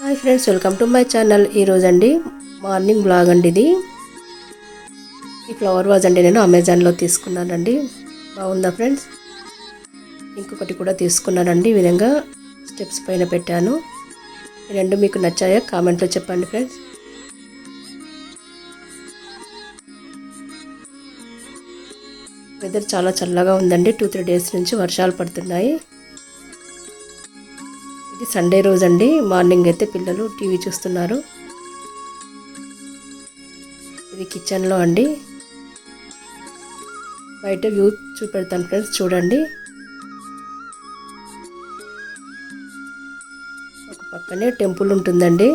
Hi friends welcome to my channel. ఈరోజు అండి morning blog అండి ఇది. ఈ ఫ్లవర్ వాజ్ అండి నేను అమెజాన్లో తీసుకున్నానండి. బాగుందా ఫ్రెండ్స్? ఇంకొకటి కూడా తీసుకున్నానండి. ఈ విధంగా స్టెప్స్ పైన పెట్టాను. ఈ రెండు మీకు నచ్చాయా? కామెంట్లో చెప్పండి ఫ్రెండ్స్. వెదర్ చాలా చల్లగా ఉందండి. టూ త్రీ డేస్ నుంచి వర్షాలు పడుతున్నాయి. సండే రోజు అండి మార్నింగ్ అయితే పిల్లలు టీవీ చూస్తున్నారు. ఇది కిచెన్లో అండి. బయట వ్యూ చూపెడతాను ఫ్రెండ్స్ చూడండి. ఒక పక్కనే టెంపుల్ ఉంటుందండి.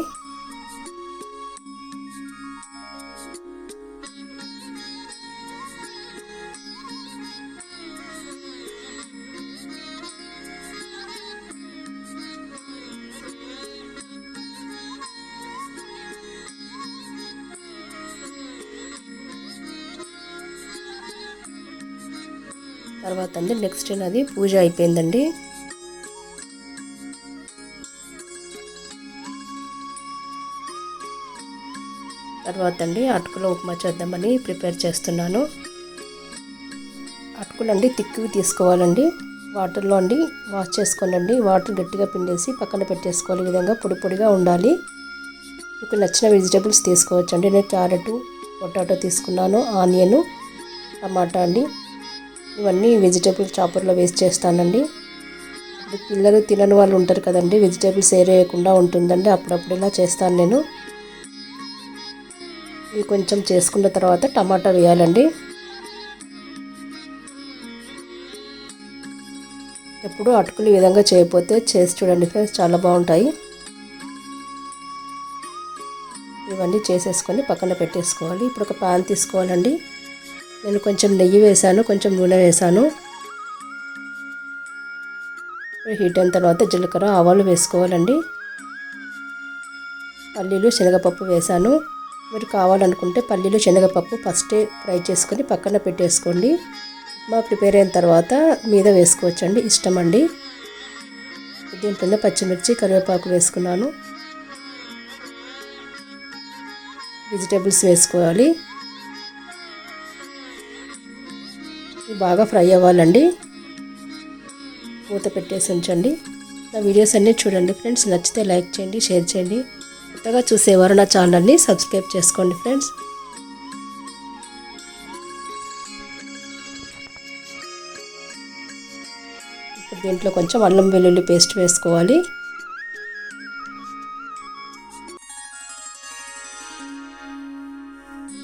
తర్వాత అండి నెక్స్ట్ అది పూజ అయిపోయిందండి. తర్వాత అండి అటుకులో ఉప్మా చేద్దామని ప్రిపేర్ చేస్తున్నాను. అటుకులు అండి తిక్కువి తీసుకోవాలండి. వాటర్లో అండి వాష్ చేసుకోనండి వాటర్ గట్టిగా పిండేసి పక్కన పెట్టేసుకోవాలి. ఈ విధంగా పొడి పొడిగా ఉండాలి. మీకు నచ్చిన వెజిటేబుల్స్ తీసుకోవచ్చు అండి నేను క్యారెట్ పొటాటో తీసుకున్నాను ఆనియన్ టమాటా అండి. ఇవన్నీ వెజిటేబుల్ చాపర్లో వేస్ట్ చేస్తానండి. పిల్లలు తినని వాళ్ళు ఉంటారు కదండి వెజిటేబుల్స్ ఏరేయకుండా ఉంటుందండి. అప్పుడప్పుడు ఇలా చేస్తాను నేను. ఇవి కొంచెం చేసుకున్న తర్వాత టమాటా వేయాలండి. ఎప్పుడు అటుకులు ఈ విధంగా చేయకపోతే చేసి చూడండి ఫ్రెండ్స్ చాలా బాగుంటాయి. ఇవన్నీ చేసేసుకొని పక్కన పెట్టేసుకోవాలి. ఇప్పుడు ఒక ప్యాన్ తీసుకోవాలండి. నేను కొంచెం నెయ్యి వేసాను కొంచెం నూనె వేసాను హీట్ అయిన తర్వాత జీలకర్ర ఆవాలు వేసుకోవాలండి. పల్లీలు శనగపప్పు వేసాను మీరు కావాలనుకుంటే పల్లీలు శనగపప్పు ఫస్టే ఫ్రై చేసుకొని పక్కన పెట్టేసుకోండి. మా ప్రిపేర్ అయిన తర్వాత మీద వేసుకోవచ్చండి ఇష్టం అండి దీంట్లోనే పచ్చిమిర్చి కరివేపాకు వేసుకున్నాను. వెజిటేబుల్స్ వేసుకోవాలి. బాగా ఫ్రై అవ్వాలండి. మూత పెట్టేసి ఉంచండి. నా వీడియోస్ అన్నీ చూడండి ఫ్రెండ్స్. నచ్చితే లైక్ చేయండి షేర్ చేయండి. కొత్తగా చూసేవారు నా ఛానల్ని సబ్స్క్రైబ్ చేసుకోండి ఫ్రెండ్స్. ఇప్పుడు దీంట్లో కొంచెం అల్లం వెల్లుల్లి పేస్ట్ వేసుకోవాలి.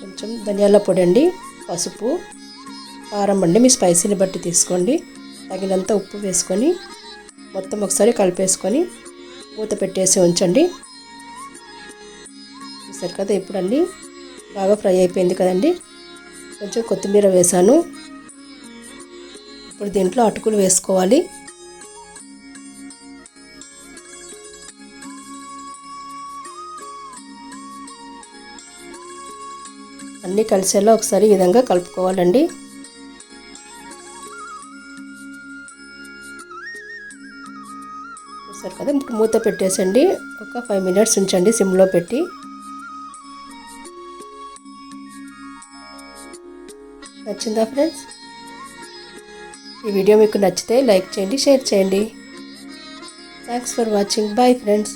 కొంచెం ధనియాల పొడి అండి పసుపు. కారం అండి. మీ స్పైసీని బట్టి తీసుకోండి. తగినంత ఉప్పు వేసుకొని మొత్తం ఒకసారి కలిపేసుకొని మూత పెట్టేసి ఉంచండి. చూసారు కదా ఇప్పుడండి బాగా ఫ్రై అయిపోయింది కదండి. కొంచెం కొత్తిమీర వేసాను. ఇప్పుడు దీంట్లో అటుకులు వేసుకోవాలి. అన్నీ కలిసేలా ఒకసారి ఈ విధంగా కలుపుకోవాలండి. చూసారు కదా. ఇప్పుడు మూత పెట్టేసండి. ఒక ఫైవ్ మినిట్స్ ఉంచండి సిమ్లో పెట్టి. నచ్చిందా ఫ్రెండ్స్ ఈ వీడియో మీకు నచ్చితే లైక్ చేయండి షేర్ చేయండి. Thanks for watching bye friends